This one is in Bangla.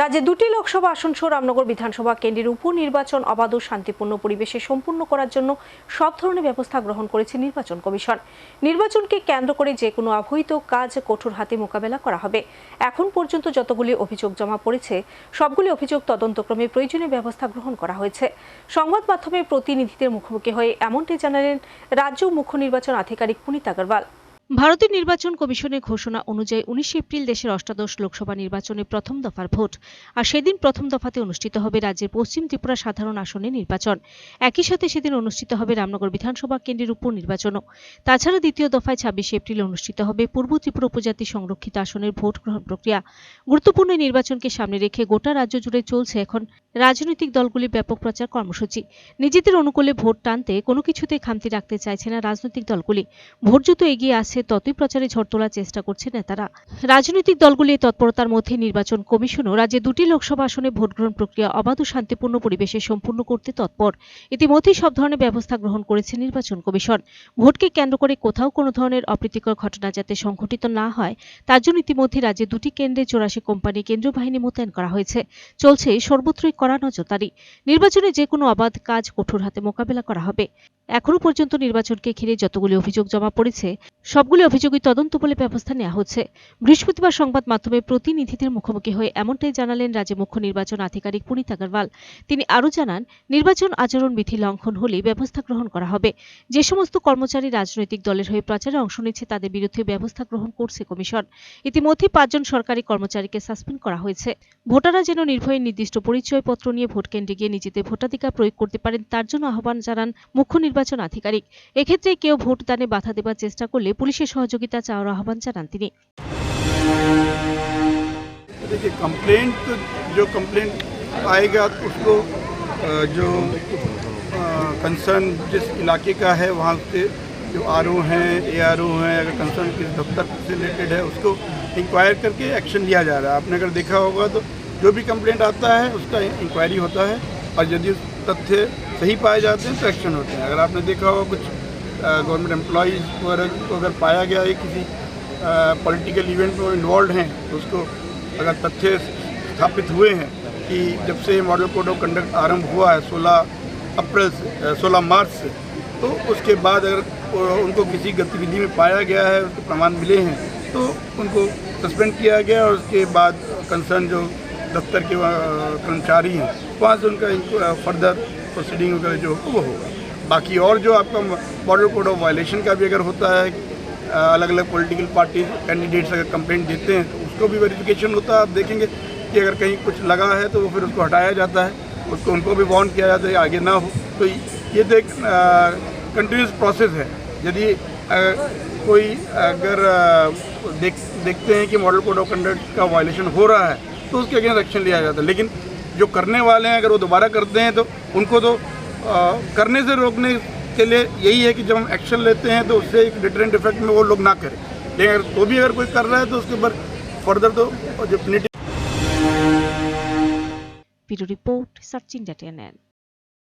রাজ্যে দুটি লোকসভা আসন সহ রামনগর বিধানসভা কেন্দ্রের উপনির্বাচন অবাধ ও শান্তিপূর্ণ পরিবেশে সম্পূর্ণ করার জন্য সব ধরনের ব্যবস্থা গ্রহণ করেছে নির্বাচন কমিশন। নির্বাচনকে কেন্দ্র করে যে কোনো অবৈধ কাজ কঠোর হাতে মোকাবেলা করা হবে। এখন পর্যন্ত যতগুলি অভিযোগ জমা পড়েছে, সবগুলি অভিযোগ তদন্তক্রমে প্রয়োজনীয় ব্যবস্থা গ্রহণ করা হয়েছে। সংবাদ মাধ্যমে প্রতিনিধিদের মুখোমুখি হয়ে এমনটি জানালেন রাজ্য মুখ্য নির্বাচন আধিকারিক পুনিত আগরওয়াল। ভারতের নির্বাচন কমিশনের ঘোষণা অনুযায়ী উনিশে এপ্রিল দেশের অষ্টাদশ লোকসভা নির্বাচনে প্রথম দফার ভোট। আর সেদিন প্রথম দফাতে অনুষ্ঠিত হবে রাজ্যের পশ্চিম ত্রিপুরা সাধারণ আসনে নির্বাচন। একই সাথে সেদিন অনুষ্ঠিত হবে রামনগর বিধানসভা কেন্দ্রের উপনির্বাচনও। তাছাড়া দ্বিতীয় দফায় ছাব্বিশে এপ্রিল অনুষ্ঠিত হবে পূর্ব ত্রিপুরা উপজাতি সংরক্ষিত আসনের ভোট গ্রহণ প্রক্রিয়া। গুরুত্বপূর্ণ নির্বাচনকে সামনে রেখে গোটা রাজ্য জুড়ে চলছে এখন রাজনৈতিক দলগুলির ব্যাপক প্রচার কর্মসূচি। নিজেদের অনুকূলে ভোট টানতে কোনো কিছুতেই খামতি রাখতে চাইছে না রাজনৈতিক দলগুলি। ভোট যত এগিয়ে আসছে ততই প্রচারে ঝড় তোলার চেষ্টা করছে নেতারা। রাজনৈতিক দলগুলি এই তৎপরতার মধ্যে নির্বাচন কমিশনও রাজ্যে দুটি লোকসভা আসনে ভোট গ্রহণ প্রক্রিয়া অবাধ ও শান্তিপূর্ণ পরিবেশে সম্পূর্ণ করতে তৎপর। ইতিমধ্যেই সব ধরনের ব্যবস্থা গ্রহণ করেছে নির্বাচন কমিশন। ভোটকে কেন্দ্র করে কোথাও কোনো ধরনের অপ্রীতিকর ঘটনা যাতে সংঘটিত না হয়, তার জন্য ইতিমধ্যে রাজ্যে দুটি কেন্দ্রে চৌরাশি কোম্পানি কেন্দ্রীয় বাহিনী মোতায়েন করা হয়েছে। চলছে সর্বত্রই কড়া নজরদারি নির্বাচনে যে কোনো অবাধ কাজ কঠোর হাতে মোকাবেলা করা হবে। এখনও পর্যন্ত নির্বাচনকে ঘিরে যতগুলি অভিযোগ জমা পড়েছে, সবগুলি অভিযোগই তদন্ত বলে ব্যবস্থা নেওয়া হচ্ছে। বৃহস্পতিবার সংবাদ মাধ্যমে প্রতিনিধিদের মুখোমুখি হয়ে এমনটাই জানালেন রাজ্য মুখ্য নির্বাচন আধিকারিক পুনিত আগরওয়াল। তিনি আরও জানান, নির্বাচন আচরণ বিধি লঙ্ঘন হলে ব্যবস্থা গ্রহণ করা হবে। যে সমস্ত কর্মচারী রাজনৈতিক দলের হয়ে প্রচারে অংশ নিচ্ছে, তাদের বিরুদ্ধে ব্যবস্থা গ্রহণ করছে কমিশন। ইতিমধ্যে পাঁচজন সরকারি কর্মচারীকে সাসপেন্ড করা হয়েছে। ভোটাররা যেন নির্ভয়ে নির্দিষ্ট পরিচয়পত্র নিয়ে ভোট কেন্দ্রে গিয়ে নিজেদের ভোটাধিকার প্রয়োগ করতে পারেন তার জন্য আহ্বান জানান মুখ্য নির্বাচন আধিকারিক এক্ষেত্রে কেউ ভোটদানে বাধা দেবার চেষ্টা করলে পুলিশের সহযোগিতা চাওয়ার আহ্বান জানান তিনি देखिए कंप्लेंट तो जो कंप्लेंट आएगा तो उसको अ, जो कंसर्न जिस इलाके का है वहाँ से जो आर ओ हैं ए आर ओ हैं अगर कंसर्न किस दफ्तर से रिलेटेड है उसको इंक्वायर करके एक्शन लिया जा रहा है आपने अगर देखा होगा तो जो भी कंप्लेंट आता है, उसका इंक्वायरी होता है और यदि तथ्य सही पाए जाते हैं तो एक्शन होते हैं। अगर आपने देखा होगा कुछ गवर्नमेंट एम्प्लॉयज़ वगैरह को अगर पाया गया है किसी पॉलिटिकल इवेंट में इन्वॉल्व हैं तो उसको अगर तथ्य स्थापित हुए हैं कि जब से मॉडल कोड ऑफ़ कंडक्ट आरंभ हुआ है 16 अप्रैल से 16 मार्च से तो उसके बाद अगर उनको किसी गतिविधि में पाया गया है, उसके प्रमाण मिले हैं तो उनको सस्पेंड किया गया और उसके बाद कंसर्न जो दफ्तर के कर्मचारी हैं, वहाँ से उनका फर्दर प्रोसीडिंग वगैरह जो होगा, वो होगा। बाकी और जो आपका मॉडल कोड ऑफ़ वायलेशन का भी अगर होता है अलग अलग पॉलिटिकल पार्टी कैंडिडेट्स अगर कंप्लेंट देते हैं तो उसको भी वेरिफिकेशन होता है। आप देखेंगे कि अगर कहीं कुछ लगा है तो वो फिर उसको हटाया जाता है, उसको, उनको भी वार्न किया जाता है आगे ना हो। तो ये तो एक कंटिन्यूस प्रोसेस है। यदि कोई अगर देख, देखते हैं कि मॉडल कोड ऑफ़ कंडक्ट का वायलेशन हो रहा है तो उसके अगेंस्ट एक्शन लिया जाता है। लेकिन जो करने वाले हैं अगर वो दोबारा करते हैं तो उनको तो आ, करने से रोकने के लिए यही है कि जब हम एक्शन लेते हैं तो उससे एक डिटरेंट इफ़ेक्ट में वो लोग ना करें। लेकिन अगर तो भी अगर कोई कर रहा है तो उसके ऊपर फर्दर तो जो रिपोर्ट सचिन